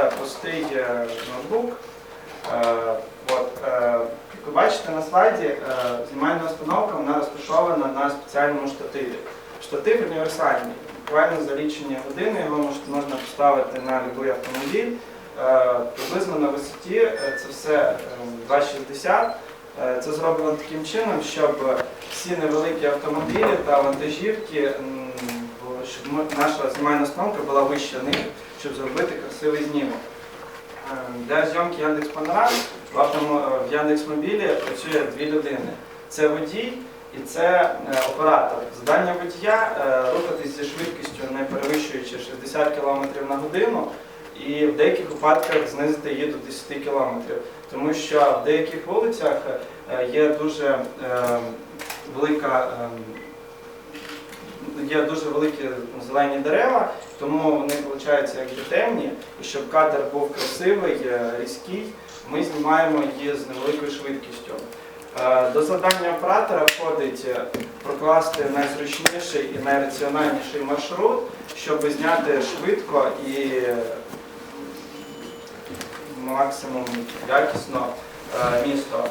Простий е, ноутбук. Е, От, е, як ви бачите на слайді, знімальна установка вона розташована на спеціальному штативі. Штатив універсальний. Буквально за лічені години його можна поставити на будь-який автомобіль. Приблизно на висоті це все е, 2,60. Е, Це зроблено таким чином, щоб всі невеликі автомобілі та вантажівки, щоб наша знімальна установка була вище них, щоб зробити красивий знімок. Е, Для зйомки Яндекс Панорам в, Яндекс.Мобілі працює дві людини. Це водій і це е, оператор. Завдання водія е, рухатись зі швидкістю не перевищуючи 60 км на годину і в деяких випадках знизити її до 10 км. Тому що в деяких вулицях е, є дуже е, велика. Є дуже великі зелені дерева, тому вони виходять якби темні. І щоб кадр був красивий, е, різкий, ми знімаємо її з невеликою швидкістю. Е, До завдання оператора входить е, прокласти найзручніший і найраціональніший маршрут, щоб зняти швидко і максимум якісно місто.